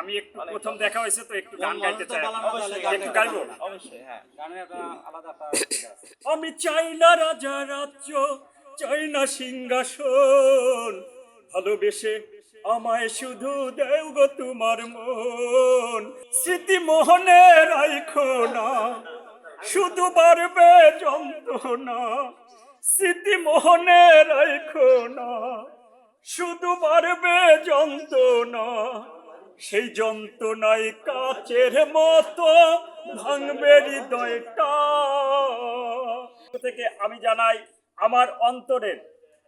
আমি একটু প্রথম দেখা হয়েছে তো একটু গান গাইতে চাই। একটু গাইবো? অবশ্যই হ্যাঁ। গানের আলাদা। আমি চাই না রাজা রাজ্য চাই না সিংহাসন। ভালোবেসে আমায় শুধু দেও গো তোমার মন। স্মৃতি মোহনে রাইখো না শুধু বাড়বে যন্ত্রণা। স্মৃতি মোহনে রাইখো না শুধু বাড়বে যন্ত্রণা। সেই যন্ত্রণায় কাচের মতো ভাঙবে হৃদয়টা। থেকে আমি জানাই আমার অন্তরের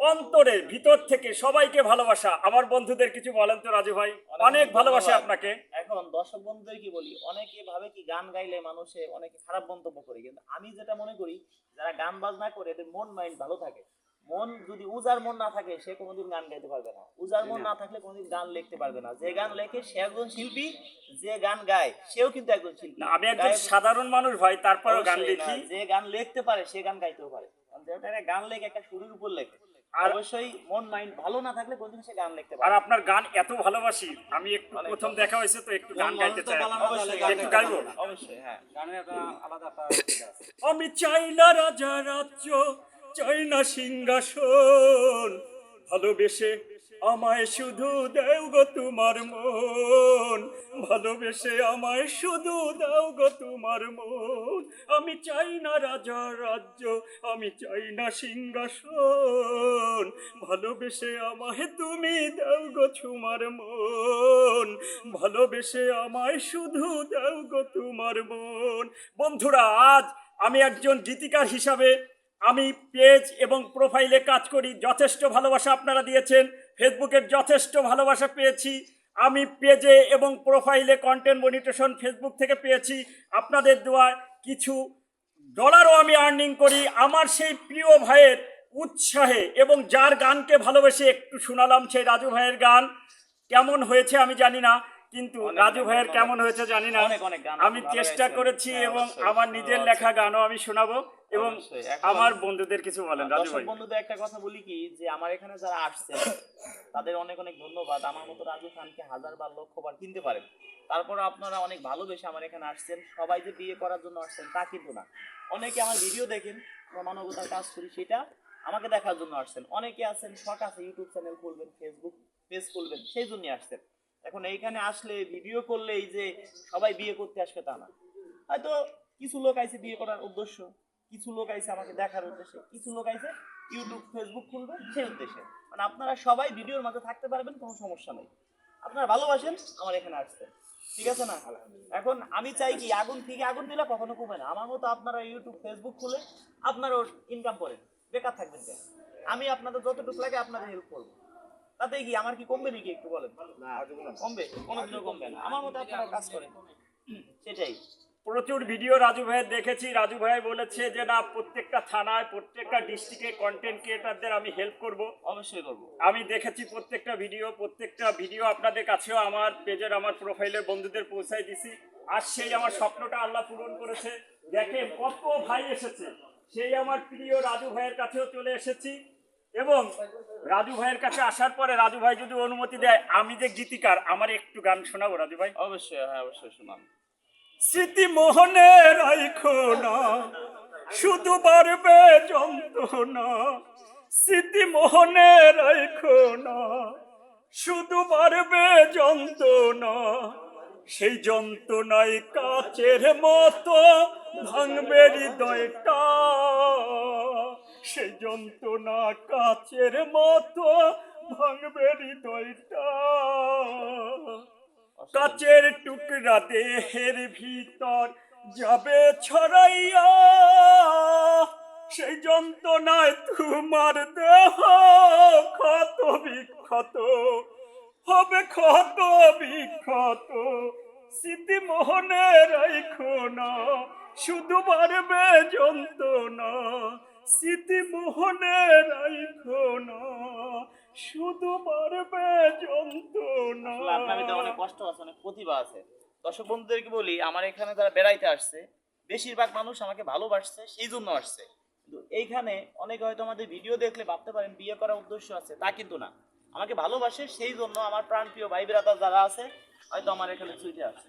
অন্তরের ভিতর থেকে সবাইকে ভালোবাসা। আমার বন্ধুদের কিছু বলেন তো রাজু ভাই। অনেক ভালোবাসা আপনাকে। এখন দর্শক বন্ধুদের কি বলি অনেকে ভাবে কি গান গাইলে মানুষে অনেকে খারাপ মন্তব্য করে কিন্তু আমি যেটা মনে করি যারা গান বাজনা করে এদের মন মাইন্ড ভালো থাকে। মন যদি উজার মন না থাকে সে কোনোদিন গান গাইতে পারবে না। উজার মন না। থাকলে কোনোদিন গান লিখতে পারবে না। যে গান লেখে সে একজন শিল্পী যে গান গায় সেও কিন্তু একজন শিল্পী। আমি একজন সাধারণ মানুষ ভাই তারপরেও গান লিখি। যে গান লিখতে পারে সে গান গাইতেও পারে। গান লেখে একটা সুরের উপর লেখে আর অবশ্যই মন মাইন্ড ভালো না থাকলে কোনদিন সে গান লিখতে পারে আর আপনার গান এত ভালোবাসি আমি একটু প্রথম দেখা হয়েছে তো একটু গান গাইতে চাই। অবশ্যই একটু গাইবো? অবশ্যই হ্যাঁ। গানের একটা আলাদা একটা ইয়ে আমি চাই না রাজা রাজ্য চাই না সিংহাসন। ভালোবেসে আমায় শুধু দেও গো তোমার মন। ভালোবেসে আমায় শুধু দাও গো তোমার মন। আমি চাই না রাজা রাজ্য, আমি চাই না সিংহাসন। ভালোবেসে আমায় তুমি দাও গো তোমার মন। ভালোবেসে আমায় শুধু দাও গো তোমার মন। বন্ধুরা, আজ আমি একজন গীতিকার হিসাবে আমি পেজ এবং প্রোফাইলে কাজ করি, যথেষ্ট ভালোবাসা আপনারা দিয়েছেন, ফেসবুকের যথেষ্ট ভালোবাসা পেয়েছি, আমি পেজে এবং প্রোফাইলে কন্টেন্ট মনিটেশন ফেসবুক থেকে পেয়েছি, আপনাদের দেওয়ায় কিছু ডলারও আমি আর্নিং করি, আমার সেই প্রিয় ভাইয়ের উৎসাহে এবং যার গানকে ভালোবেসে একটু শোনালাম, সেই রাজু ভাইয়ের গান, কেমন হয়েছে আমি জানি না কিন্তু রাজু ভাইয়ের কেমন হয়েছে জানি না। আমি চেষ্টা করেছি হ্যাঁ, এবং আমার নিজের। লেখা গানও আমি শোনাবো এবং আমার বন্ধুদের কিছু বলেন রাজু ভাই। বন্ধুদের একটা কথা বলি কি যে আমার এখানে যারা আসছে তাদের অনেক অনেক ধন্যবাদ। আমার মতো রাজু খানকে হাজার বার লক্ষ বার কিনতে পারেন। তারপর আপনারা অনেক ভালোবেসে আমার এখানে আসছেন। সবাই যে বিয়ে করার জন্য আসছেন তা কিন্তু না। অনেকে আমার ভিডিও দেখেন মানবতার কাজ করি সেটা আমাকে দেখার জন্য আসছেন। অনেকে আছেন শখ আছে ইউটিউব চ্যানেল খুলবেন ফেসবুক পেজ খুলবেন সেই জন্যই আসছেন। এখন এইখানে আসলে ভিডিও করলে এই যে সবাই বিয়ে করতে আসবে তা না। হয়তো কিছু লোক আইছে বিয়ে করার উদ্দেশ্য, কিছু লোক আইছে আমাকে দেখার উদ্দেশ্যে, কিছু লোক আইছে ইউটিউব ফেসবুক খুলবে সেই উদ্দেশ্যে। মানে আপনারা সবাই ভিডিওর মাঝে থাকতে পারবেন, কোনো সমস্যা নেই। আপনারা ভালোবাসেন, আমার এখানে আসছেন ঠিক আছে না? এখন আমি চাই কি, আগুন থেকে আগুন দিলে কখনো কমে না। আমার মতো আপনারা ইউটিউব ফেসবুক খুলে আপনারও ইনকাম করেন। বেকার থাকবেন আমি আপনাদের যতটুকু লাগে আপনাদের হেল্প করব। তাতে কি আমার কি কমবে নাকি একটু বলেন? কমবে? কোনোদিনও কমবে না। আমার মতো আপনারা কাজ করেন। সেটাই। প্রচুর ভিডিও রাজু ভাইয়ের দেখেছি। রাজু ভাই বলেছে যে না প্রত্যেকটা থানায় প্রত্যেকটা ডিস্ট্রিক্টে কন্টেন্ট ক্রিয়েটারদের আমি হেল্প করব। অবশ্যই করব। আমি দেখেছি প্রত্যেকটা ভিডিও প্রত্যেকটা ভিডিও আপনাদের কাছেও আমার পেজের আমার প্রোফাইলের বন্ধুদের পৌঁছাই দিছি। আর সেই আমার স্বপ্নটা আল্লাহ পূরণ করেছে। দেখেন কত ভাই এসেছে। সেই আমার প্রিয় রাজু ভাইয়ের কাছেও চলে এসেছি। এবং রাজু ভাইয়ের কাছে আসার পরে রাজু ভাই যদি অনুমতি দেয় আমি যে গীতিকার আমার একটু গান শোনাবো রাজু ভাই? অবশ্যই হ্যাঁ অবশ্যই শুনান স্মৃতি মোহনে রাইখো না শুধু বাড়বে যন্ত্রণা। স্মৃতি মোহনে রাইখো না শুধু বাড়বে যন্ত্রণা। সেই যন্ত্রণায় কাচের মতো ভাঙবে হৃদয়টা। সেই যন্ত্রণা কাচের মতো ভাঙবে হৃদয়টা। কাচের টুকরা দেহের ভিতর যাবে ছড়াইয়া। সেই যন্ত্রণায় তোমার দেহ ক্ষত বিক্ষত হবে ক্ষত বিক্ষত। স্মৃতি মোহনে রাইখো না শুধু বাড়বে যন্ত্রণা। স্মৃতি মোহনে রাইখো না, শুধু বাড়বে যন্ত্রণা। আপনার ভিতরে অনেক কষ্ট আছে, অনেক প্রতিভা আছে। দর্শক বন্ধুদেরকে বলি, আমার এখানে যারা বেড়াইতে আসছে, বেশিরভাগ মানুষ আমাকে ভালোবাসছে সেই জন্য আসছে। কিন্তু এইখানে অনেকে হয়তো আমাদের ভিডিও দেখলে ভাবতে পারেন, বিয়ে করার উদ্দেশ্য আছে, তা কিন্তু না। আমাকে ভালোবাসে সেই জন্য আমার প্রাণপ্রিয় ভাই বেরাদার যারা আছে, হয়তো আমার এখানে ছুটে আসছে।